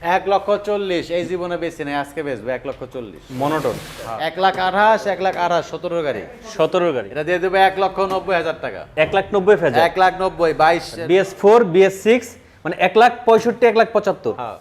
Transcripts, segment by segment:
এক লক্ষ চল্লিশ এই জীবনে বেশি নেই আজকে বেচবো এক লক্ষ চল্লিশ। মনোটন। এক লাখ আঠাশ এক লাখ আঠাশ সতেরো গাড়ি। সতেরো গাড়ি। এটা দিয়ে দেবে এক লক্ষ নব্বই হাজার টাকা। এক লাখ নব্বই এক লাখ নব্বই বাইশ। বিএস ফোর বিএস সিক্স মানে এক লাখ পঁয়ষট্টি এক লাখ পঁচাত্তর। হ্যাঁ,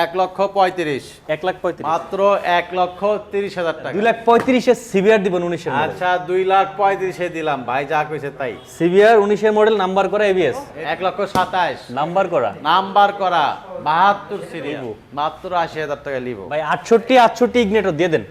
এক লক্ষ পঁয়ত্রিশ। এক লাখ পঁয়ত্রিশ। মাত্র এক লক্ষ তিরিশ হাজার টাকা। দুই লাখ পঁয়ত্রিশে সিবিআর দিবেন মডেল আচ্ছা দুই লাখ পঁয়ত্রিশে দিলাম ভাই যা কইছে তাই। সিবিআর উনিশের মডেল নাম্বার করা এবিএস এক লক্ষ সাতাইশ। নাম্বার করা। নাম্বার করা বাহাত্তর সিরিজ মাত্র আশি হাজার টাকা লিব। ভাই আটষট্টি আটষট্টি ইগনেটর দিয়ে দেন।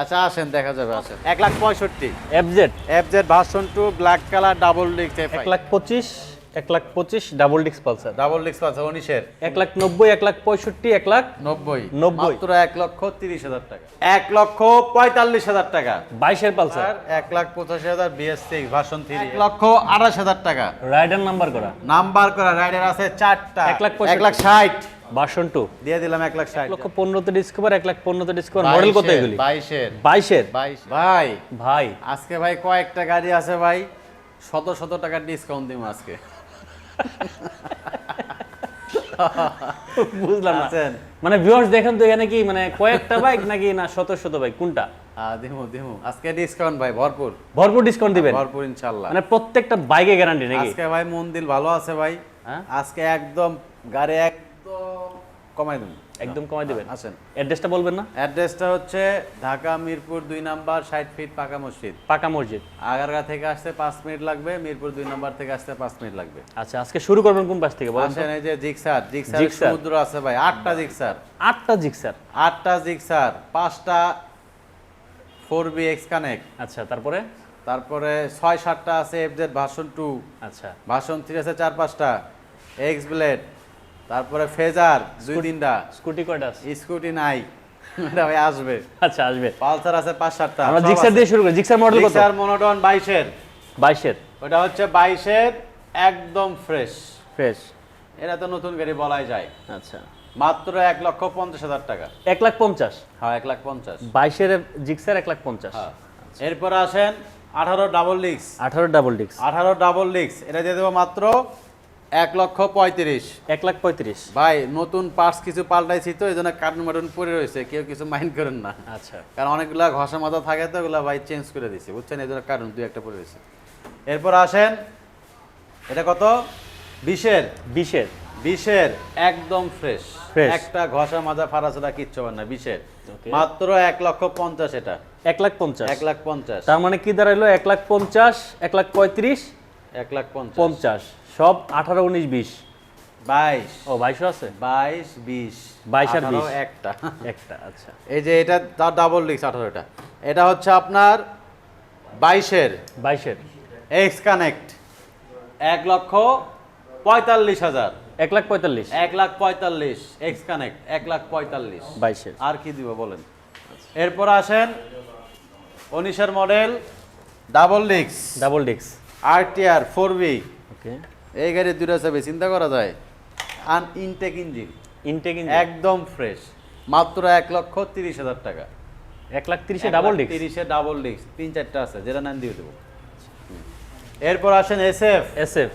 আচ্ছা আসেন দেখা যাবে আসেন। এক লাখ পঁয়ষট্টি। FZ F Z version two black colour double ডিক্স এক লাখ পঁচিশ। এক লাখ পঁচিশ ডাবল ডিস্ক পালসার ডাবল ডিক্স আছে উনিশের। এক লাখ নব্বই এক লাখ পঁয়ষট্টি এক লাখ নব্বই। নব্বই। মাত্র এক লক্ষ তিরিশ হাজার টাকা। এক লক্ষ পঁয়তাল্লিশ হাজার টাকা। বাইশের পালসার এক লাখ পঁচাশি হাজার বিএস সিক্স ভার্সন থ্রি এক লক্ষ আঠাশ হাজার টাকা। রাইডার নাম্বার করা। নাম্বার করা রাইডার আছে চারটা। এক লাখ এক লাখ ষাট। ভার্সন টু দিয়ে দিলাম এক লাখ ষাট। লক্ষ পনেরোতে ডিসকভার এক লাখ পনেরোতে ডিসকভার মডেল কত এগুলি? বাইশের। বাইশের? বাইশ। ভাই। ভাই। আজকে ভাই কয়েকটা গাড়ি আছে ভাই। শত শত টাকার ডিসকাউন্ট দিব আজকে। বুঝলাম না। মানে ভিউয়ার্স দেখেন তো এখানে কি মানে কয়েকটা বাইক নাকি না শত শত বাইক কোনটা? দেমো দিমু। আজকে ডিসকাউন্ট ভাই ভরপুর। ভরপুর ডিসকাউন্ট দিবেন? ভরপুর ইনশাল্লাহ মানে প্রত্যেকটা বাইকে গ্যারান্টি নাকি? আজকে ভাই দিল ভালো আছে ভাই। হ্যাঁ? আজকে একদম গাড়ি একদম কমাই দিন একদম কমাই দিবেন। আসেন অ্যাড্রেসটা বলবেন না? অ্যাড্রেসটা হচ্ছে ঢাকা মিরপুর দুই নাম্বার ষাট ফিট পাকা মসজিদ। পাকা মসজিদ। আগারগা থেকে আসতে পাঁচ মিনিট লাগবে মিরপুর দুই নাম্বার থেকে আসতে পাঁচ মিনিট লাগবে। আচ্ছা আজকে শুরু করবেন কোন পাশ থেকে বলেন আসেন এই যে জিক্সার জিক্সার জিক্সার। সমুদ্র আছে ভাই আটটা জিক্সার আটটা জিক্সার আটটা জিক্সার পাঁচটা ফোর বি এক্স কানেক্ট। আচ্ছা তারপরে? তারপরে ছয় সাতটা আছে এফজেড ভার্সন টু। আচ্ছা। ভার্সন থ্রি আছে চার পাঁচটা। X blade. তারপরে ফেজার দুই তিনটা। স্কুটি কয়টা আছে? স্কুটি নাই। এটা ভাই আসবে। আচ্ছা আসবে। পালসার আছে পাঁচ সাতটা। আমরা জিক্সার দিয়ে শুরু করি। জিক্সার মডেল কত? জিক্সার মনোটন বাইশের। বাইশের? ওটা হচ্ছে বাইশের একদম ফ্রেশ ফ্রেশ এটা তো নতুন গাড়ি বলাই যায়। আচ্ছা। মাত্র এক লক্ষ পঞ্চাশ হাজার টাকা। এক লাখ পঞ্চাশ? হ্যাঁ এক লাখ পঞ্চাশ। বাইশের জিক্সার এক লাখ পঞ্চাশ। হ্যাঁ। এরপর আসেন আঠারো ডাবল লিক্স আঠারো ডাবল ডিস্ক। আঠারো ডাবল লিক্স এটা দিয়ে দেবো মাত্র এক লক্ষ পঁয়ত্রিশ। এক লাখ পঁয়ত্রিশ। ভাই নতুন পার্টস কিছু পাল্টাইছি তো এই জন্য কার্টুন মার্টুন পরে রয়েছে কেউ কিছু মাইন্ড করেন না। আচ্ছা। কারণ অনেকগুলা ঘষা মাথা থাকে তো ওগুলা ভাই চেঞ্জ করে দিছি বুঝছেন? এই জন্য কার্টুন দুই একটা পরে রয়েছে। এরপর আসেন এটা কত? বিশের। বিশের। বিশের একদম ফ্রেশ একটা ঘষা মাজা ফাড়াছাড়া কিচ্ছু না বিশের। মাত্র এক লক্ষ পঞ্চাশ এটা। এক লাখ পঞ্চাশ। এক লাখ পঞ্চাশ। তার মানে কি দাঁড়াইলো? এক লাখ পঞ্চাশ এক লাখ পঁয়ত্রিশ এক লাখ পঞ্চাশ। সব আঠারো উনিশ বিশ। বাইশ। ও বাইশও আছে? বাইশ বিশ। 22 আর 20 একটা। একটা আচ্ছা। এই যে এটা তার ডাবল লিক্স আঠারোটা। এটা হচ্ছে আপনার বাইশের। বাইশের। এক্স কানেক্ট এক লক্ষ পঁয়তাল্লিশ হাজার। এক লাখ পঁয়তাল্লিশ। এক লাখ পঁয়তাল্লিশ। এক্স কানেক্ট এক লাখ পঁয়তাল্লিশ। বাইশের। আর কি দিব বলেন? এরপর আসেন উনিশের মডেল ডাবল লিক্স ডাবল ডিক্স আর টিআর ফোর বি ওকে এই গাড়ির দুটো চাবি চিন্তা করা যায়। আন ইনটেক ইঞ্জিন ইনটেক ইঞ্জিন একদম ফ্রেশ মাত্র এক লক্ষ তিরিশ হাজার টাকা। এক লাখ তিরিশে ডাবল ডিক্স তিরিশে ডাবল ডিক্স তিন চারটা আছে যেটা নাম দিয়ে দেবো। এরপর আসেন এস এফ এস এফ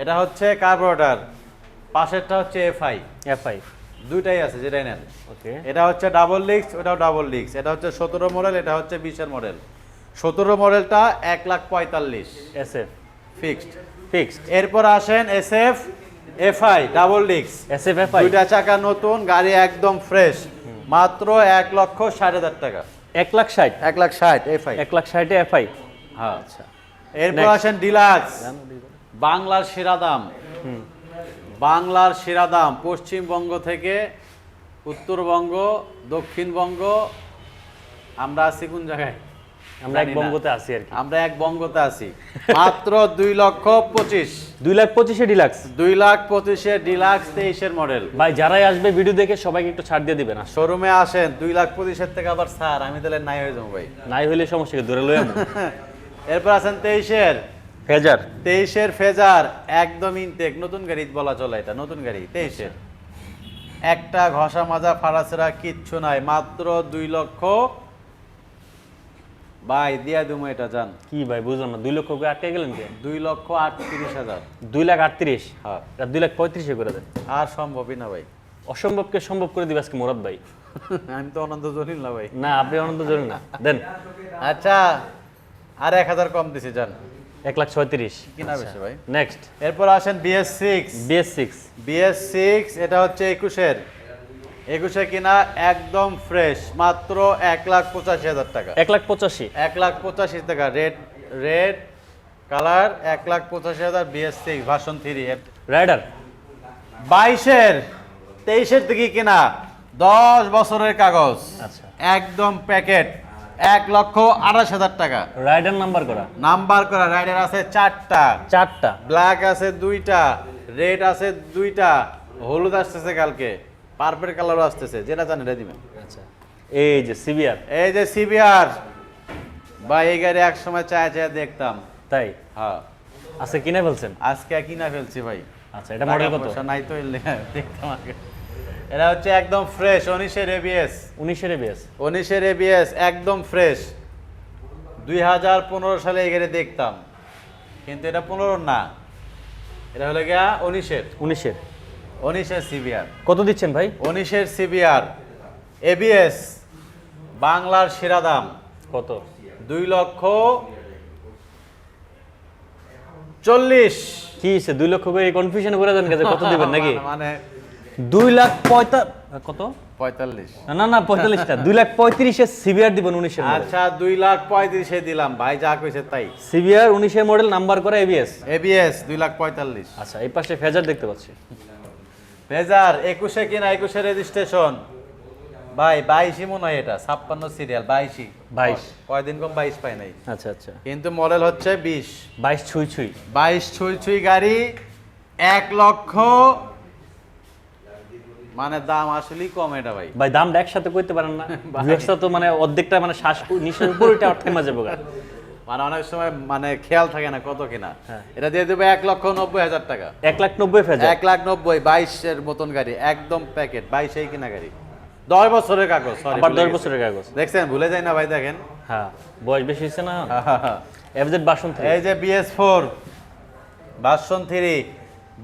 এটা হচ্ছে কার্বোরেটার পাশেরটা হচ্ছে এফআই এফ আই দুইটাই আছে যেটাই নেন। ওকে এটা হচ্ছে ডাবল লিক্স ওটাও ডাবল লিক্স এটা হচ্ছে সতেরো মডেল এটা হচ্ছে বিশের মডেল সতেরো মডেলটা এক লাখ পঁয়তাল্লিশ। এস এফ ফিক্সড ফিক্সড এরপর আসেন এস এফ এফআই ডাবল ডিক্স এস এফ এফ আই দুইটা চাকা নতুন গাড়ি একদম ফ্রেশ মাত্র এক লক্ষ ষাট হাজার টাকা। এক লাখ ষাট? এক লাখ ষাট এফআই এক লাখ ষাটে এফ আই হ্যাঁ। আচ্ছা। এরপর আসেন ডিলাক্স। বাংলার সেরা দাম। বাংলার সেরা দাম পশ্চিমবঙ্গ থেকে উত্তরবঙ্গ দক্ষিণবঙ্গ। আমরা আছি কোন জায়গায়? আমরা এক বঙ্গতে আছি আর কি। আমরা এক বঙ্গতে আছি। মাত্র দুই লক্ষ পঁচিশ। দুই লাখ পঁচিশে ডিলাক্স। দুই লাখ পঁচিশে ডিলাক্স তেইশের মডেল। ভাই যারাই আসবে ভিডিও দেখে সবাইকে একটু ছাড় দিয়ে দিবেন। শোরুমে আসেন দুই লাখ পঁচিশের থেকে আবার স্যার আমি তাহলে নাই হয়ে যাব ভাই। নাই হইলে সমস্যা কি? ধরে লই এরপর আছেন তেইশের। ফেজার। তেইশের ফেজার একদম ইনটেক নতুন গাড়ি বলা চলে এটা নতুন গাড়ি তেইশের। একটা ঘষা মাজা ফাড়াছাড়া কিচ্ছু নাই। মাত্র দুই লক্ষ ভাই দিয়া দুমো এটা যান কি ভাই বুঝলাম না দুই লক্ষ করে আটকে গেলেন কে দুই লক্ষ আটত্রিশ হাজার। দুই লাখ আটত্রিশ? হ্যাঁ। এটা দুই লাখ পঁয়ত্রিশে করে দেন। আর সম্ভবই না ভাই। অসম্ভবকে সম্ভব করে দিবে আজকে মোরাদ ভাই। আমি তো অনন্ত জলিল না ভাই। না আপনি অনন্ত জানেন না। দেন। আচ্ছা আর এক হাজার কম দিছি যান এক লাখ ছয়ত্রিশ। কিনা বেশি ভাই? নেক্সট এরপর আসেন BS six BS six BS six এটা হচ্ছে একুশের। একুশে কিনা একদম ফ্রেশ মাত্র এক লাখ পঁচাশি হাজার টাকা। এক লাখ পঁচাশি। এক লাখ পঁচাশি টাকা রেড রেড কালার এক লাখ পঁচাশি হাজার BS six version three Raider বাইশের তেইশের দিকে কিনা দশ বছরের কাগজ। আচ্ছা। একদম প্যাকেট এক লক্ষ আঠাশ হাজার টাকা। রাইডার নাম্বার করা। নাম্বার করা রাইডার আছে চারটা। চারটা। ব্ল্যাক আছে দুইটা রেড আছে দুইটা হলুদ আসতেছে কালকে। পার্পেল কালারও আসতেছে যেটা জানেন এটা দিবেন আচ্ছা। এই যে সিবিআর এই যে সিবিআর বা এই গাড়ি এক সময় চায় চায় দেখতাম। তাই? হ্যাঁ। আছে কিনে ফেলছেন? আজকে কিনা ফেলছি ভাই। আচ্ছা এটা মডেল কত? নাই তো দেখতাম আগে। এটা হচ্ছে একদম ফ্রেশ উনিশের এবিএস উনিশের এবিএস উনিশের এবিএস একদম ফ্রেশ দুই হাজার পনেরো সালে এই গাড়ি দেখতাম। কিন্তু এটা পনেরো না। এটা হলো গিয়া উনিশের। উনিশের। উনিশের সিবিআর কত দিচ্ছেন ভাই? উনিশের সিবিআর এবিএস বাংলার সেরা দাম। কত? দুই লক্ষ চল্লিশ। কি হয়েছে দুই লক্ষ করে কনফিউশন করে দেন গেছে কত দিবেন নাকি? মানে দুই লাখ পঁয়তা কত? পঁয়তাল্লিশ। না, না পঁয়তাল্লিশটা। দুই লাখ পঁয়ত্রিশের সিবিআর দিবেন উনিশের আচ্ছা দুই লাখ পঁয়ত্রিশে দিলাম ভাই যা কইছে তাই। সিবিআর উনিশের মডেল নাম্বার করা এবিএস এবিএস দুই লাখ পঁয়তাল্লিশ। আচ্ছা এই পাশে ফেজার দেখতে পাচ্ছি। ভেজার একুশে কিনা একুশে রেজিস্ট্রেশন ভাই বাইশই মনে হয় এটা ছাপ্পান্ন সিরিয়াল বাইশই। বাইশ। কয়দিন কম বাইশ পাই নাই। আচ্ছা আচ্ছা। কিন্তু মডেল হচ্ছে বিশ। বাইশ ছুঁই ছুঁই। বাইশ ছুঁই ছুঁই গাড়ি এক লক্ষ। মানে দাম আসলেই কম এটা ভাই। ভাই দামটা একসাথে করতে পারেন না। তো মানে অর্ধেকটা মানে শ্বাস নিঃশ্বাস পুরোটা অর্থে মাঝে বোকা মানে অনেক সময় মানে খেয়াল থাকে না কত কিনা। হ্যাঁ। এটা দিয়ে দেবে এক লক্ষ নব্বই হাজার টাকা। এক লাখ নব্বই ফেজার এক লাখ নব্বই বাইশের মতন গাড়ি একদম প্যাকেট বাইশেই কিনা গাড়ি। দশ বছরের কাগজ আবার দশ বছরের কাগজ। দেখছেন ভুলে যাই না ভাই দেখেন। হ্যাঁ বয়স বেশি না? এফজেড বাসন থেকে এই যে বিএস ফোর ভার্সন থ্রি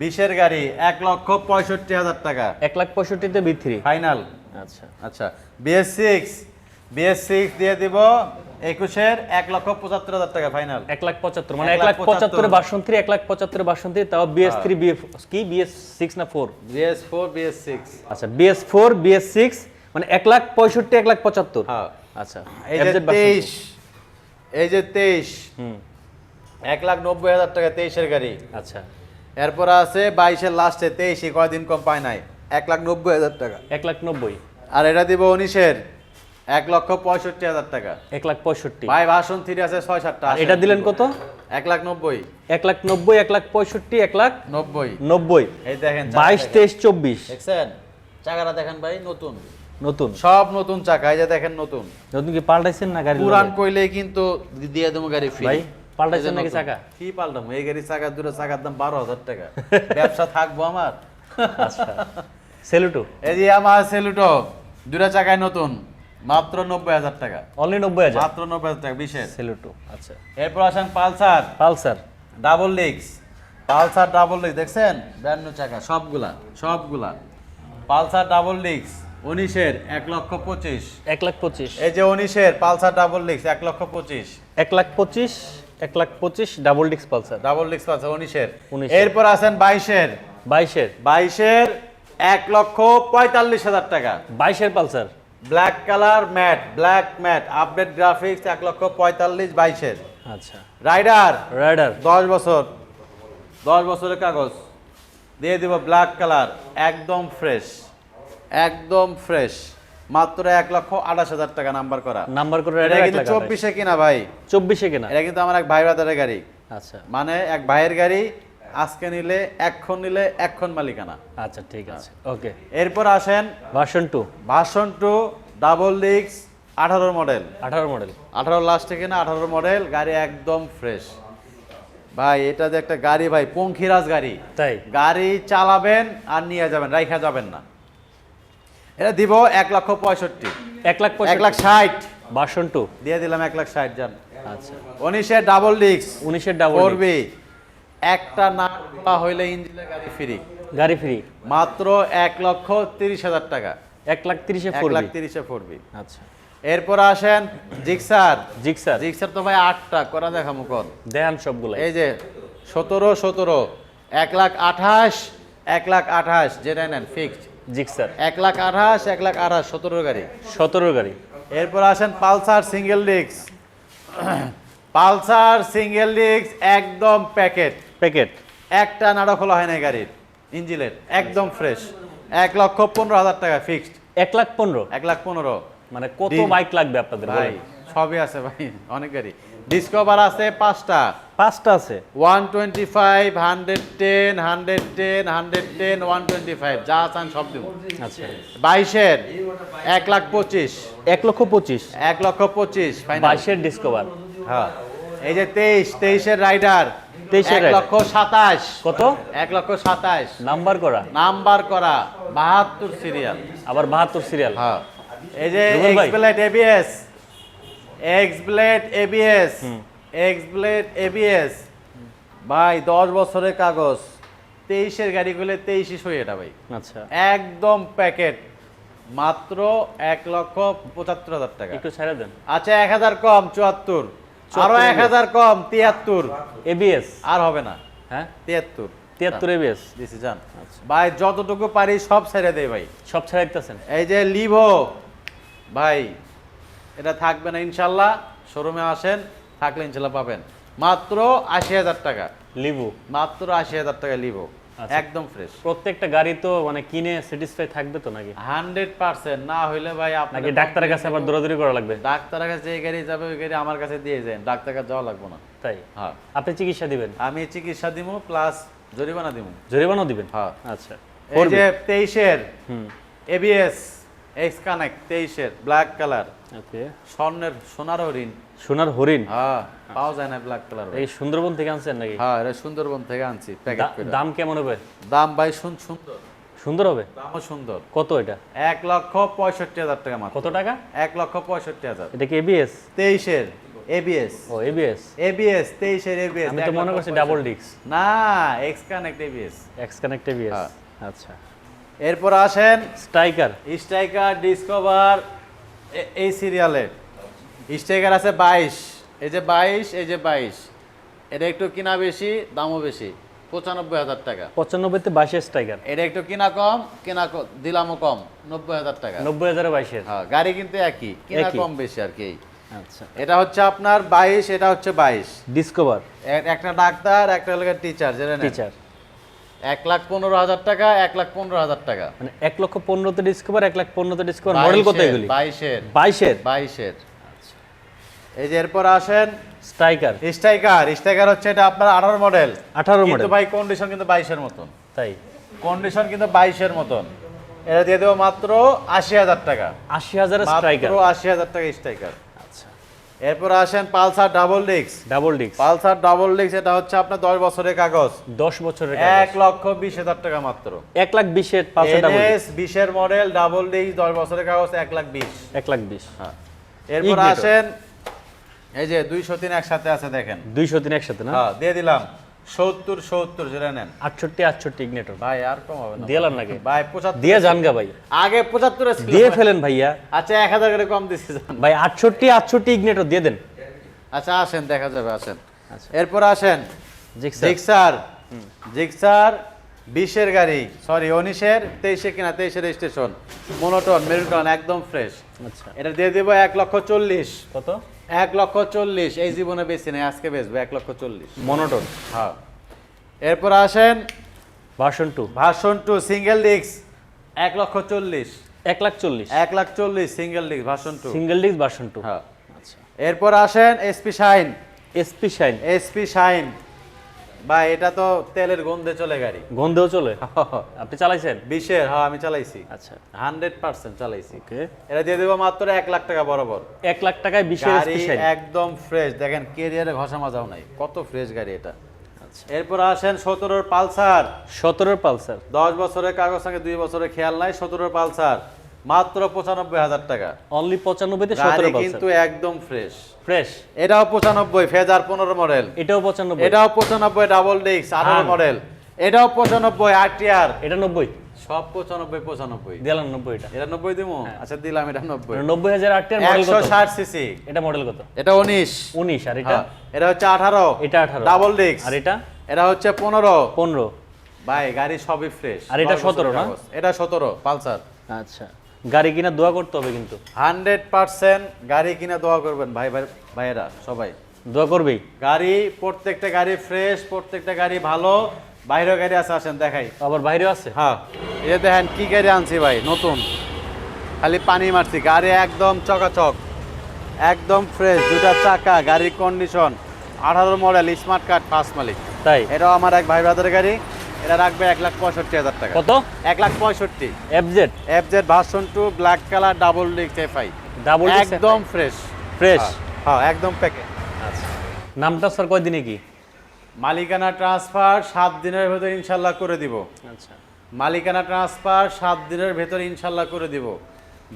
বিশের গাড়ি এক লক্ষ পঁয়ষট্টি হাজার টাকা। এক লাখ পঁয়ষট্টিতে বি থ্রি ফাইনাল আচ্ছা। আচ্ছা বিএস সিক্স বিএস সিক্স দিয়ে দিব একুশের এক লক্ষ পঁচাত্তর হাজার টাকা ফাইনাল এক লাখ পঁচাত্তর মানে এক লাখ পঁচাত্তরে পঁচাত্তর। বাসন এক লাখ পঁচাত্তরে বাসন থ্রি তাও বিএস থ্রি বিএফ কি? বিএস সিক্স না four BS four BS six আচ্ছা বিএস ফোর বিএস সিক্স মানে এক লাখ পঁয়ষট্টি এক লাখ পঁচাত্তর। হ্যাঁ। আচ্ছা এই যে তেইশ এই যে তেইশ হুম। এক লাখ নব্বই হাজার টাকা তেইশের গাড়ি। আচ্ছা। এরপর আছে বাইশের লাস্টে তেইশে কয়দিন কম পায় নাই? এক লাখ নব্বই হাজার টাকা। এক লাখ নব্বই। আর এটা দিব উনিশের। এক লক্ষ পঁয়ষট্টি হাজার টাকা। এক লাখ পঁয়ষট্টি। ভাই ভাষণ থ্রি আছে ছয় সাতটা এটা দিলেন কত? এক লাখ নব্বই। এক লাখ নব্বই এক লাখ পঁয়ষট্টি এক লাখ নব্বই। নব্বই। এই দেখেন বাইশ তেইশ চব্বিশ। দেখছেন? চাকাটা দেখেন ভাই নতুন। নতুন? সব নতুন চাকা এই যে দেখেন নতুন। নতুন কি পাল্টাইছেন না গাড়ি পুরান কইলেই কিন্তু দিয়ে দেবো গাড়ি ফ্রি ভাই, পাল্টাইছেন নাকি চাকা? কি পাল্টাম এই গাড়ি চাকা দুটো চাকার দাম বারো হাজার টাকা। ব্যবসা থাকব আমার। আচ্ছা। সেলুটু? এই যে আমার সেলুটো। দুটা চাকায় নতুন। মাত্র নব্বই হাজার টাকা। অনলি নব্বই হাজার? মাত্র নব্বই হাজার টাকা বিশেষ। সেলুটু আচ্ছা। এরপর আসেন পালসার। পালসার। ডাবল লিক্স পালসার ডাবল লিক্স দেখছেন? ব্যান্ন চাকা সবগুলা সবগুলা। পালসার ডাবল লিক্স উনিশের এক লক্ষ পঁচিশ। এক লাখ পঁচিশ। এই যে উনিশের পালসার ডাবল লিক্স এক লক্ষ পঁচিশ। এক লাখ পঁচিশ এক লাখ পঁচিশ ডাবল ডিক্স পালসার। ডাবল লিক্স পালসার উনিশের। 19 এরপর আছেন বাইশের। বাইশের। বাইশের এক লক্ষ পঁয়তাল্লিশ হাজার টাকা। বাইশের Pulsar. Black colour matte black matte update graphics এক লক্ষ পঁয়তাল্লিশ বাইশের। আচ্ছা। রাইডার রাইডার দশ বছর। দশ বছরের কাগজ। দিয়ে দিব ব্ল্যাক কালার একদম ফ্রেশ একদম ফ্রেশ মাত্র এক লক্ষ আঠাশ হাজার টাকা নাম্বার করা। নাম্বার করে এটা কিন্তু চব্বিশে কিনা ভাই? চব্বিশে কিনা? এটা কিন্তু আমার এক ভাই বাজারের গাড়ি। আচ্ছা। মানে এক ভাইয়ের গাড়ি আজকে নিলে এক্ষণ নিলে এক্ষণ মালিকানা। আচ্ছা ঠিক আছে। ওকে। এরপর আসেন version two. Version two double ডিক্স আঠারো মডেল। আঠারো মডেল। আঠারো লাস্টে কিনা আঠারো মডেল গাড়ি একদম ফ্রেশ। ভাই এটা যে একটা গাড়ি ভাই পঙ্খিরাজ গাড়ি। তাই? গাড়ি চালাবেন আর নিয়ে যাবেন রাইখা যাবেন না। এটা দিব এক লক্ষ পঁয়ষট্টি। এক লাখ এক লাখ ষাট। Version two. দিয়ে দিলাম এক লাখ ষাট যান আচ্ছা। উনিশের ডাবল ডিক্স উনিশের ডাবল করবি একটা না খোলা হইলে ইঞ্জিনের গাড়ি ফ্রি গাড়ি ফ্রি মাত্র এক লক্ষ তিরিশ হাজার টাকা। এক লাখ তিরিশে এক লাখ তিরিশে পড়বি আচ্ছা। এরপর আসেন জিক্সার। জিক্সার। জিক্সার তো ভাই আটটা করা দেখা মুকন দেখান সবগুলো এই যে সতেরো সতেরো এক লাখ আঠাশ এক লাখ আঠাশ যেটা নেন ফিক্সড জিক্সার। এক লাখ আঠাশ এক লাখ আঠাশ সতেরো গাড়ি। সতেরো গাড়ি। এরপর আসেন Pulsar single disc. Pulsar single disc একদম প্যাকেট প্যাকেট? একটা নাড়া খোলা হয় না গাড়ির ইঞ্জিনের একদম ফ্রেশ এক লক্ষ পনেরো হাজার টাকা ফিক্সড এক লাখ পনেরো? এক লাখ পনেরো। মানে কত বাইক লাগবে আপনাদের ভাই সবই আছে ভাই অনেক গাড়ি। ডিসকভার আছে পাঁচটা। পাঁচটা আছে? One twenty five hundred ten hundred ten hundred ten one twenty five যা চান সব দেবো। আচ্ছা। বাইশের এক লাখ পঁচিশ। এক লক্ষ পঁচিশ? এক লক্ষ পঁচিশ বাইশের ডিসকভার হ্যাঁ। এই যে তেইশ তেইশের রাইডার 23 এক লক্ষ সাতাশ। কত? এক লক্ষ সাতাশ। নাম্বার করা? নাম্বার করা। বাহাত্তর সিরিয়াল আবার বাহাত্তর সিরিয়াল হ্যাঁ। এই যে। X blade ABS X blade ABS X blade ABS ভাই দশ বছরের কাগজ। তেইশের গাড়িগুলো তেইশই সই এটা ভাই। আচ্ছা। একদম প্যাকেট মাত্র এক লক্ষ পঁচাত্তর হাজার টাকা। একটু ছেড়ে দেন। আচ্ছা এক হাজার কম চুয়াত্তর। আরও এক হাজার কম তিয়াত্তর। এবিএস? আর হবে না। হ্যাঁ? তিয়াত্তর। তিয়াত্তর এবিএস? দিছি যান আচ্ছা। ভাই যতটুকু পারি সব ছেড়ে দেয় ভাই। সব ছেড়ে দিতেছেন এই যে লিভো ভাই এটা থাকবে না ইনশাল্লাহ। শোরুমে আসেন থাকলে ইনশাল্লাহ পাবেন। মাত্র আশি হাজার টাকা। লিবু মাত্র আশি হাজার টাকা লিভো। একদম ফ্রেশ প্রত্যেকটা গাড়ি তো মানে কিনে স্যাটিসফাই থাকবে তো নাকি? Hundred percent. না হইলে ভাই নাকি আপনাকে ডাক্তারের কাছে আবার দৌড়াদৌড়ি করা লাগবে? ডাক্তারের কাছে যে গাড়ি যাবে ওই গাড়ি আমার কাছে দিয়ে যান ডাক্তার কাছে যাওয়া লাগবে না। তাই? হ্যাঁ। আপনি চিকিৎসা দিবেন? আমি চিকিৎসা দিব প্লাস জরিমানা দিব জরিমানাও দিবেন? হ্যাঁ। আচ্ছা। এই যে তেইশের হুম। এবিএস এক্স কানেক্ট তেইশের ব্ল্যাক কালার ওকে স্বর্ণের সোনার হরিণ। সোনার হরিণ। হ্যাঁ পাওয়া যায় না ব্ল্যাক কালার এই সুন্দরবন থেকে আনছেন নাকি? হ্যাঁ এটা সুন্দরবন থেকে আনছি প্যাকেট করে। দাম কেমন হবে? দাম ভাই শুন সুন্দর। সুন্দর হবে? দামও সুন্দর। কত এটা? এক লক্ষ পঁয়ষট্টি হাজার টাকা মাত্র। কত টাকা? এক লক্ষ পঁয়ষট্টি হাজার। এটা কি এবিএস তেইশের এবিএস ও এবিএস এবিএস তেইশের এবিএস আমি তো মনে করছি ডাবল ডিক্স না X connect ABS X connect ABS. আচ্ছা। এরপর আসেন স্ট্রাইকার স্ট্রাইকার ডিসকভার এই সিরিয়ালে স্ট্রাইকার আছে বাইশ। এই যে বাইশ এই যে বাইশ। এটা একটু কিনা বেশি দামও বেশি। পঁচানব্বই হাজার টাকা। পঁচানব্বইতে বাইশের স্ট্রাইকার এটা একটু কিনা কম কিনা দিলামও কম। নব্বই হাজার টাকা। নব্বই হাজারে বাইশের। হ্যাঁ গাড়ি কিন্তু একই। কিনা কম বেশি আর কি। আচ্ছা। এটা হচ্ছে আপনার বাইশ এটা হচ্ছে বাইশ। ডিসকভার। একটা ডাক্তার একটা হলো টিচার যেটা টিচার। এক লাখ পনেরো হাজার টাকা এক লাখ পনেরো হাজার টাকা। মানে এক লক্ষ পনেরোতে ডিসকভার এক লাখ পনেরোতে ডিসকভার মডেল কত এগুলি? বাইশের। বাইশের। বাইশের। এই যে এরপর আসেন স্ট্রাইকার। স্ট্রাইকার। স্ট্রাইকার হচ্ছে এটা আপনার আঠারো মডেল। আঠারো কিন্তু মডেল। ভাই কন্ডিশন কিন্তু বাইশের মতন। তাই। কন্ডিশন কিন্তু বাইশের মতন। এটা দিয়ে দেবো মাত্র আশি হাজার টাকা। আশি হাজারের স্ট্রাইকার। মাত্র আশি হাজার টাকা স্ট্রাইকার। আচ্ছা। এরপর আসেন পালসার ডাবল ডিক্স ডাবল ডিক্স পালসার ডাবল ডিক্স এটা হচ্ছে আপনার দশ বছরের কাগজ। দশ বছরের এক লক্ষ বিশ হাজার টাকা মাত্র। এক লাখ বিশের ডাবল বিশের মডেল ডাবল ডিক্স দশ বছরের কাগজ এক লাখ বিশ। এক লাখ বিশ। হ্যাঁ। এরপর আসেন এই যে দুইশো তিন একসাথে আছে দেখেন। দুইশো তিন একসাথে না? হ্যাঁ দিয়ে দিলাম। সত্তর সত্তর যেটা নেন। আটষট্টি আটষট্টি ইগনেটর। ভাই আর কম হবে না। দিয়ালাম নাকি? ভাই পঁচাত্তর দিয়ে যান গা ভাই। আগে পঁচাত্তরে দিয়ে ফেলেন ভাইয়া। আচ্ছা এক হাজার করে কম দিচ্ছি। ভাই আটষট্টি আটষট্টি ইগনেটর দিয়ে দেন। আচ্ছা আসেন দেখা যাবে আসেন। আচ্ছা। এরপর আসেন। জিক্সার। জিক্সার। জিক্সার বিশের গাড়ি। সরি উনিশের তেইশে কিনা তেইশের স্টেশন মনোটন মেরুটন একদম ফ্রেশ। আচ্ছা। এটা দিয়ে দেবো এক লক্ষ চল্লিশ। কত? এক লক্ষ চল্লিশ। এই জীবনে বেশি নেই আজকে বেচবো এক লক্ষ চল্লিশ। মনোটন? হ্যাঁ। এরপর আসেন version two. Version two single disc এক লক্ষ চল্লিশ। এক লাখ চল্লিশ। এক লাখ চল্লিশ single disc version two. Single disc version two. হ্যাঁ। আচ্ছা এরপর আসেন SP Shine. SP Shine. SP Shine. বা এটা তো তেলের গন্ধে চলে গাড়ি। গন্ধেও চলে? আপনি চালাইছেন? বিশের হ্যাঁ আমি চালাইছি। আচ্ছা। হান্ড্রেড পার্সেন্ট চালাইছি। ওকে। এটা দিয়ে দেবো মাত্র এক লাখ টাকা বরাবর। এক লাখ টাকায় বিশের একদম ফ্রেশ দেখেন কেরিয়ারে ঘষা মাজাও নাই। কত ফ্রেশ গাড়ি এটা। আচ্ছা। এরপর আসেন সতেরোর পালসার। সতেরোর পালসার। দশ বছরের কাগজ সঙ্গে দুই বছরের খেয়াল নাই সতেরোর পালসার। মাত্র পঁচানব্বই হাজার টাকা। অনলি পঁচানব্বইতে গাড়ি সতেরো কিন্তু একদম ফ্রেশ ফ্রেশ এটাও পঁচানব্বই ফেজার পনেরো মডেল এটাও পঁচানব্বই। এটাও পঁচানব্বই ডাবল ডিস্ক আঠারো মডেল এটাও পঁচানব্বই আরটিআর এটা নব্বই। সব পঁচানব্বই পঁচানব্বই। দিলাম নব্বই এটা। এটা নব্বই দিব আচ্ছা দিলাম এটা নব্বই। নব্বই হাজার আটটার মডেল কত? ষাট সিসি এটা মডেল কত? এটা উনিশ। উনিশ আর এটা? এটা হচ্ছে আঠারো। এটা আঠারো। ডাবল ডিস্ক আর এটা? এটা হচ্ছে পনেরো। পনেরো। ভাই গাড়ি সবই ফ্রেশ আর এটা 17 না? এটা সতেরো পালসার। আচ্ছা। গাড়ি কিনা দোয়া করতে হবে কিন্তু। হান্ড্রেড পার্সেন্ট গাড়ি কিনে দোয়া করবেন ভাই ভাই ভাইয়েরা সবাই। দোয়া করবেই। গাড়ি প্রত্যেকটা গাড়ি ফ্রেশ প্রত্যেকটা গাড়ি ভালো। বাইরেও গাড়ি আছে আসেন দেখাই। আবার বাইরেও আছে? হ্যাঁ। যে দেখেন কি গাড়ি আনছি ভাই নতুন। খালি পানি মারছি গাড়ি একদম চকাচক একদম ফ্রেশ দুটা চাকা গাড়ির কন্ডিশন আঠারো মডেল স্মার্ট কার্ড ফার্স্ট মালিক। তাই? এটাও আমার এক ভাই ব্রাদারের গাড়ি। এটা রাখবে এক লাখ পঁয়ষট্টি হাজার টাকা। কত? এক লাখ পঁয়ষট্টি। FZ F Z version two black colour double ডিক্স এফআই ডাবল একদম ফ্রেশ ফ্রেশ হ্যাঁ একদম প্যাকেট আচ্ছা। নামটা স্যার কয়দিনে কি? মালিকানা ট্রান্সফার সাত দিনের ভেতর ইনশাল্লাহ করে দিব। আচ্ছা। মালিকানা ট্রান্সফার সাত দিনের ভেতর ইনশাল্লাহ করে দিব।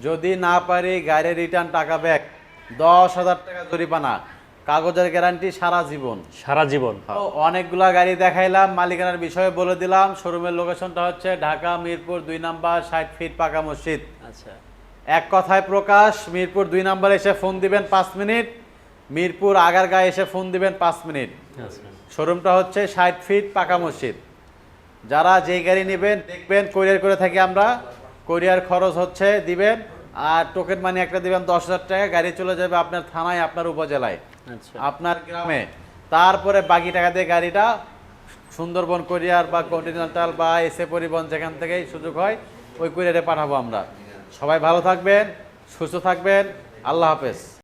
যদি না পারি গাড়ির রিটার্ন টাকা ব্যাক দশ হাজার টাকা জরিমানা। কাগজের গ্যারান্টি সারা জীবন। সারা জীবন। অনেকগুলা গাড়ি দেখাইলাম মালিকানার বিষয়ে বলে দিলাম। শোরুমের লোকেশনটা হচ্ছে ঢাকা মিরপুর দুই নাম্বার ষাট ফিট পাকা মসজিদ। আচ্ছা। এক কথায় প্রকাশ মিরপুর দুই নাম্বার এসে ফোন দিবেন পাঁচ মিনিট মিরপুর আগারগাঁয়ে এসে ফোন দিবেন পাঁচ মিনিট। শোরুমটা হচ্ছে ষাট ফিট পাকা মসজিদ। যারা যেই গাড়ি নেবেন দেখবেন কোরিয়ার করে থাকি আমরা। কোরিয়ার খরচ হচ্ছে দিবেন আর টোকেন মানি একটা দিবেন দশ হাজার টাকা গাড়ি চলে যাবে আপনার থানায় আপনার উপজেলায়। আপনার গ্রামে। তারপরে বাকি টাকা দিয়ে গাড়িটা সুন্দরবন কোরিয়ার বা কন্টিনেন্টাল বা এসে পরিবহন যেখান থেকেই সুযোগ হয়, ওই কোরিয়ারে পাঠাবো আমরা। সবাই ভালো থাকবেন, সুস্থ থাকবেন। আল্লাহ হাফেজ।